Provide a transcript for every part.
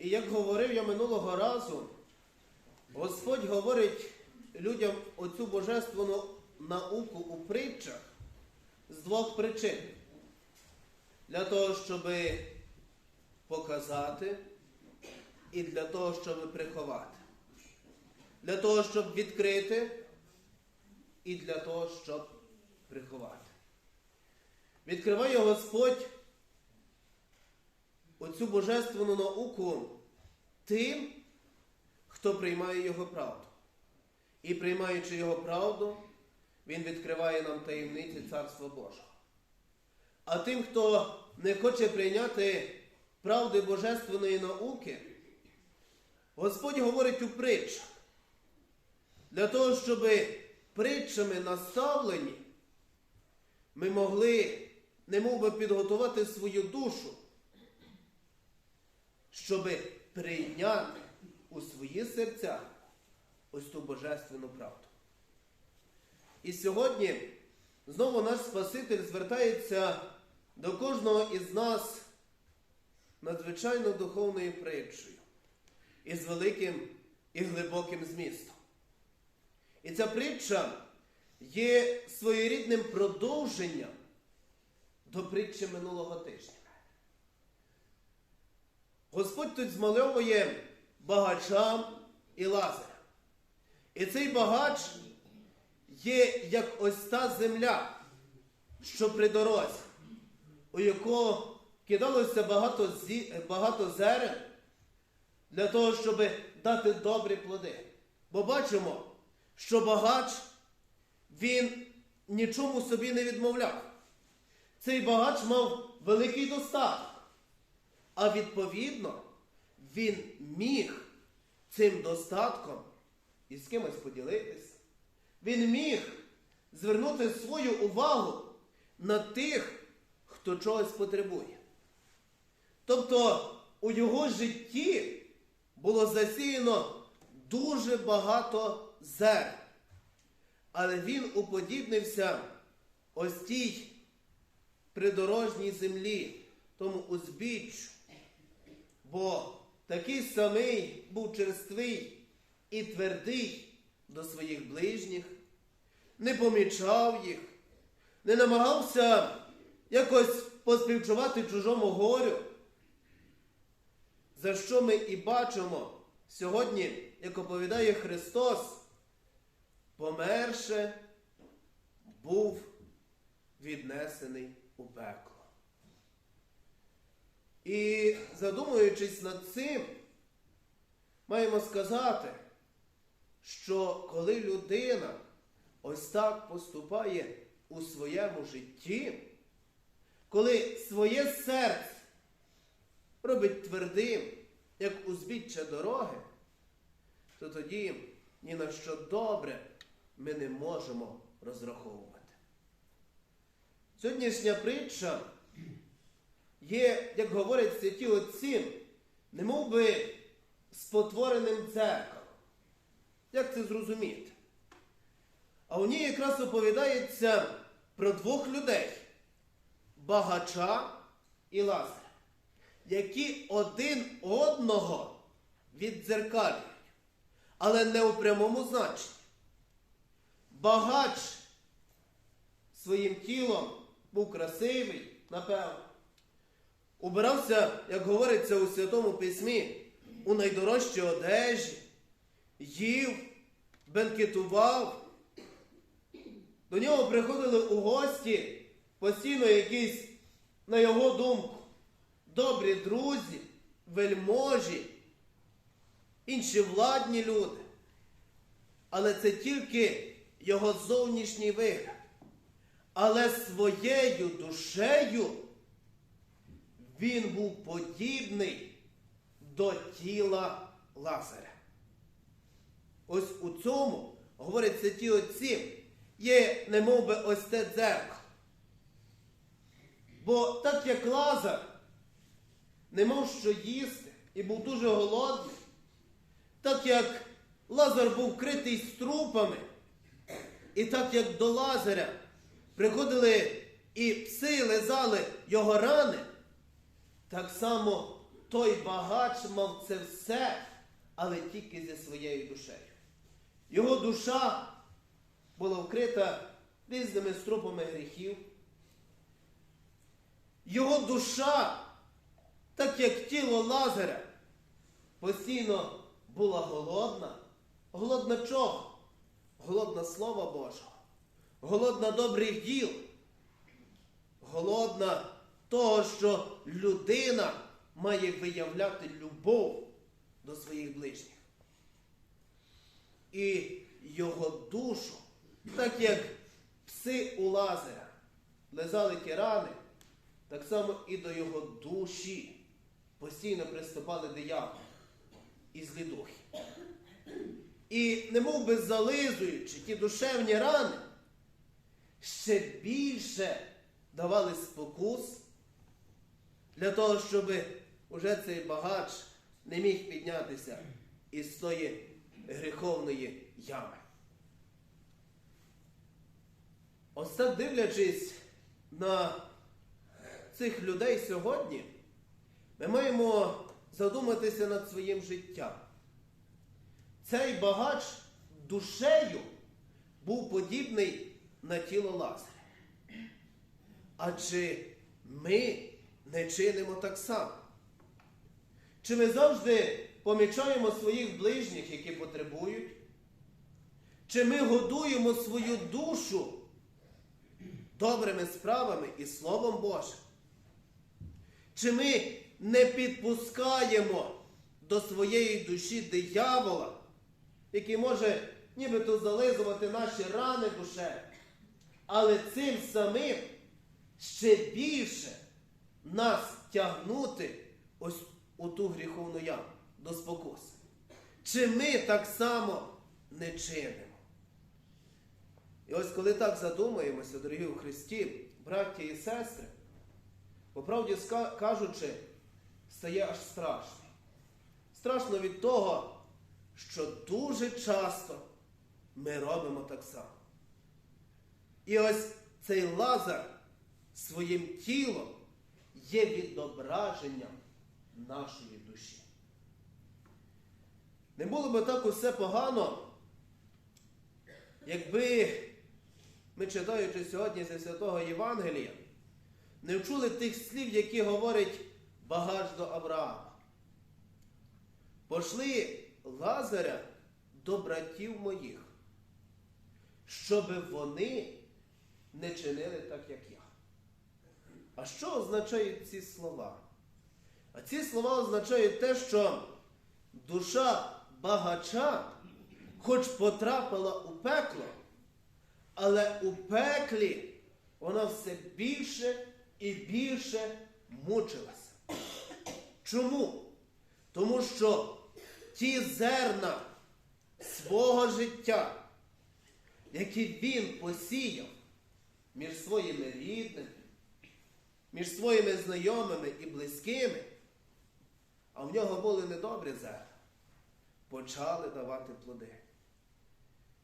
І як говорив я минулого разу, Господь говорить людям оцю божественну науку у притчах з двох причин. Для того, щоб показати і для того, щоб приховати. Для того, щоб відкрити і для того, щоб приховати. Відкриває Господь оцю божественну науку тим, хто приймає Його правду. І приймаючи Його правду, Він відкриває нам таємниці Царства Божого. А тим, хто не хоче прийняти правди божественної науки, Господь говорить у притчах. Для того, щоб притчами наставлені, ми могли немов би підготувати свою душу, щоб прийняти у свої серця ось ту божественну правду. І сьогодні знову наш Спаситель звертається до кожного із нас надзвичайно духовною притчею із великим і глибоким змістом. І ця притча є своєрідним продовженням до притчі минулого тижня. Господь тут змальовує багача і лазаря. І цей багач є як ось та земля, що при дорозі, у яку кидалося багато, зі, багато зерен для того, щоб дати добрі плоди. Бо бачимо, що багач, він нічому собі не відмовляв. Цей багач мав великий достаток. А відповідно, він міг цим достатком із кимось поділитися. Він міг звернути свою увагу на тих, хто чогось потребує. Тобто у його житті було засіяно дуже багато зерн. Але він уподібнився ось тій придорожній землі, тому узбіччю. Бо такий самий був черствий і твердий до своїх ближніх, не помічав їх, не намагався якось поспівчувати чужому горю. За що ми і бачимо сьогодні, як оповідає Христос, померше був віднесений у пекло. І задумуючись над цим, маємо сказати, що коли людина ось так поступає у своєму житті, коли своє серце робить твердим, як узбіччя дороги, то тоді ні на що добре ми не можемо розраховувати. Сьогоднішня притча є, як говорять святі отці, немов би спотвореним дзеркалом. Як це зрозуміти? А у ній якраз оповідається про двох людей багача і лазаря, які один одного віддзеркалюють, але не у прямому значенні. Багач своїм тілом був красивий, напевно. Убирався, як говориться у Святому Письмі, у найдорожчі одежі, їв, бенкетував. До нього приходили у гості постійно якісь, на його думку, добрі друзі, вельможі, інші владні люди. Але це тільки його зовнішній вигляд. Але своєю душею він був подібний до тіла Лазаря. Ось у цьому, говорять святі отці, є немов би ось те дзеркало. Бо так як Лазар не мав що їсти і був дуже голодний, так як Лазар був критий струпами, і так як до Лазаря приходили і пси лизали його рани, так само той багач мав це все, але тільки зі своєю душею. Його душа була вкрита різними струпами гріхів. Його душа, так як тіло Лазаря, постійно була голодна. Голодна чого? Голодна Слова Божого, голодна добрих діл, голодна того, що людина має виявляти любов до своїх ближніх. І його душу, так як пси у Лазаря лизали ті рани, так само і до його душі постійно приступали дияволи і злі духи. І немов би зализуючи ті душевні рани, ще більше давали спокус для того, щоб уже цей багач не міг піднятися із тої гріховної ями. Ось так дивлячись на цих людей сьогодні, ми маємо задуматися над своїм життям. Цей багач душею був подібний на тіло Лазаря. А чи ми не чинимо так само? Чи ми завжди помічаємо своїх ближніх, які потребують? Чи ми годуємо свою душу добрими справами і Словом Божим? Чи ми не підпускаємо до своєї душі диявола, який може нібито зализувати наші рани душе, але цим самим ще більше нас тягнути ось у ту гріховну яму до спокуси? Чи ми так само не чинимо? І ось коли так задумаємося, дорогі у Христі, браття і сестри, по правді кажучи, стає аж страшно. Страшно від того, що дуже часто ми робимо так само. І ось цей лазар своїм тілом є відображенням нашої душі. Не було би так усе погано, якби ми, читаючи сьогодні зі Святого Євангелія, не вчули тих слів, які говорить багаж до Авраама. Пошли Лазаря до братів моїх, щоб вони не чинили так, як я. А що означають ці слова? А ці слова означають те, що душа багача, хоч потрапила у пекло, але у пеклі вона все більше і більше мучилася. Чому? Тому що ті зерна свого життя, які він посіяв між своїми рідними, між своїми знайомими і близькими, а в нього були недобрі зерна, почали давати плоди.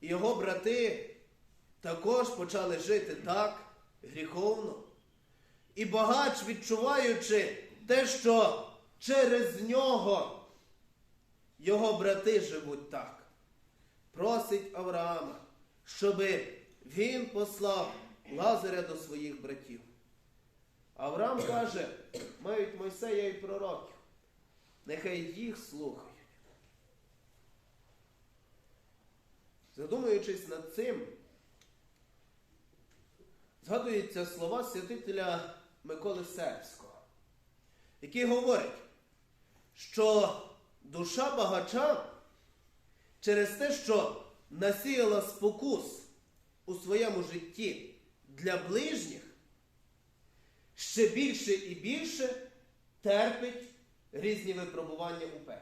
І його брати також почали жити так гріховно. І багач, відчуваючи те, що через нього його брати живуть так, просить Авраама, щоб він послав Лазаря до своїх братів. Авраам каже, мають Мойсея і пророків, нехай їх слухають. Задумуючись над цим, згадуються слова святителя Миколи Сербського, який говорить, що душа багача через те, що насіяла спокус у своєму житті для ближніх, ще більше і більше терпить різні випробування у пеклі.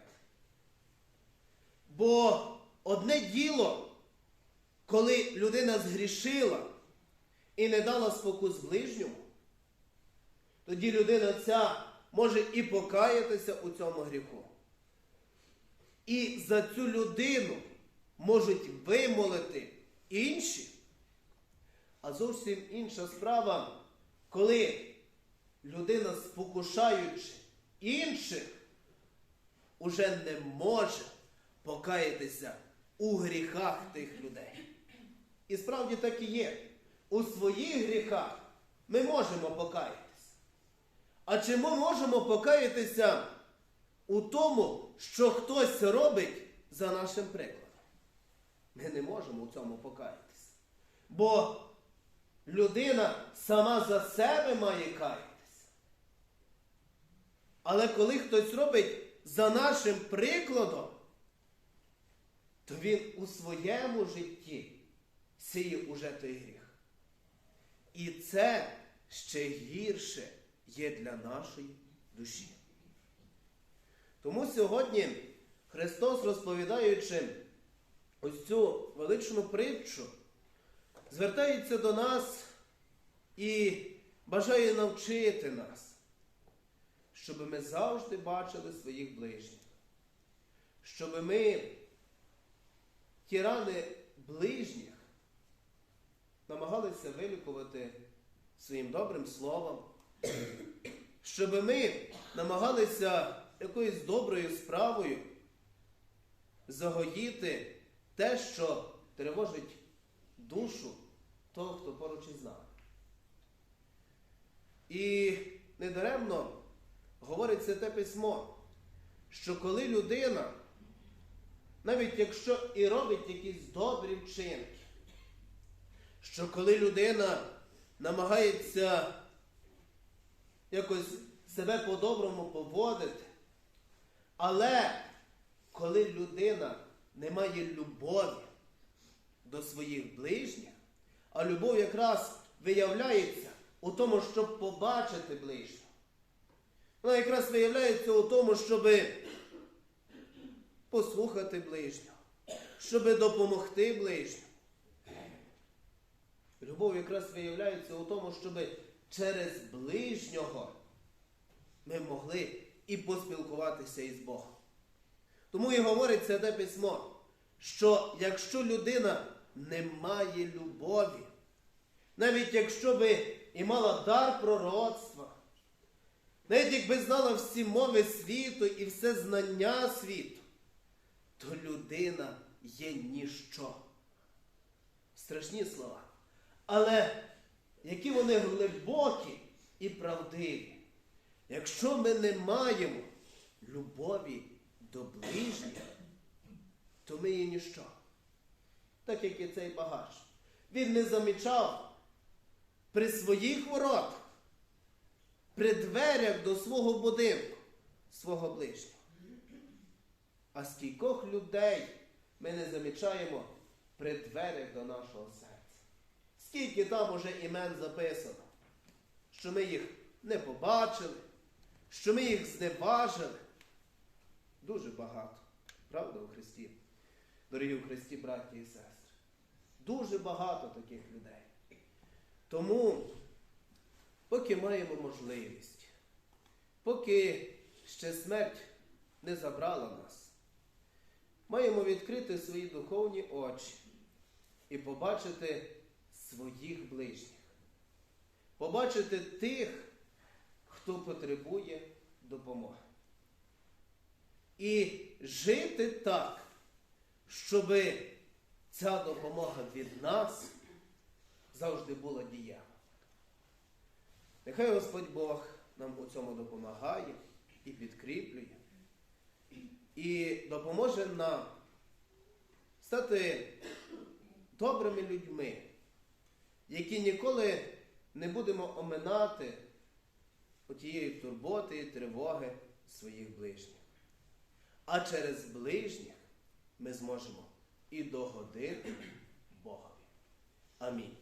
Бо одне діло, коли людина згрішила і не дала спокус ближньому, тоді людина ця може і покаятися у цьому гріху. І за цю людину можуть вимолити інші. А зовсім інша справа, коли людина, спокушаючи інших, уже не може покаятися у гріхах тих людей. І справді так і є. У своїх гріхах ми можемо покаятися. А чи ми можемо покаятися у тому, що хтось робить за нашим прикладом? Ми не можемо у цьому покаятися. Бо людина сама за себе має каятися. Але коли хтось робить за нашим прикладом, то він у своєму житті сіє уже той гріх. І це ще гірше є для нашої душі. Тому сьогодні Христос, розповідаючи ось цю величну притчу, звертається до нас і бажає навчити нас, щоб ми завжди бачили своїх ближніх, щоб ми ті рани ближніх намагалися вилікувати своїм добрим словом, щоб ми намагалися якоюсь доброю справою загоїти те, що тривожить душу того, хто поруч із нами. І недаремно говорить Святе письмо, що коли людина, навіть якщо і робить якісь добрі вчинки, що коли людина намагається якось себе по-доброму поводити, але коли людина не має любові до своїх ближніх, а любов якраз виявляється у тому, щоб побачити ближнього. Вона якраз виявляється у тому, щоб послухати ближнього, щоб допомогти ближньому. Любов якраз виявляється у тому, щоб через ближнього ми могли і поспілкуватися із Богом. Тому і говорить Святе письмо, що якщо людина не має любові, навіть якщо би і мала дар пророцтва, навіть якби знала всі мови світу і все знання світу, то людина є ніщо. Страшні слова. Але які вони глибокі і правдиві. Якщо ми не маємо любові до ближніх, то ми є ніщо. Так як і цей багаж. Він не замічав при своїх воротах, при дверях до свого будинку, свого ближнього. А скількох людей ми не замічаємо при дверях до нашого серця. Скільки там уже імен записано, що ми їх не побачили, що ми їх зневажили. Дуже багато. Правда у Христі? Дорогі у Христі, браті і сестри. Дуже багато таких людей. Тому, поки маємо можливість, поки ще смерть не забрала нас, маємо відкрити свої духовні очі і побачити своїх ближніх, побачити тих, хто потребує допомоги. І жити так, щоб ця допомога від нас завжди була дієва. Нехай Господь Бог нам у цьому допомагає і підкріплює, і допоможе нам стати добрими людьми, які ніколи не будемо оминати отієї турботи і тривоги своїх ближніх. А через ближніх ми зможемо і догодити Богові. Амінь.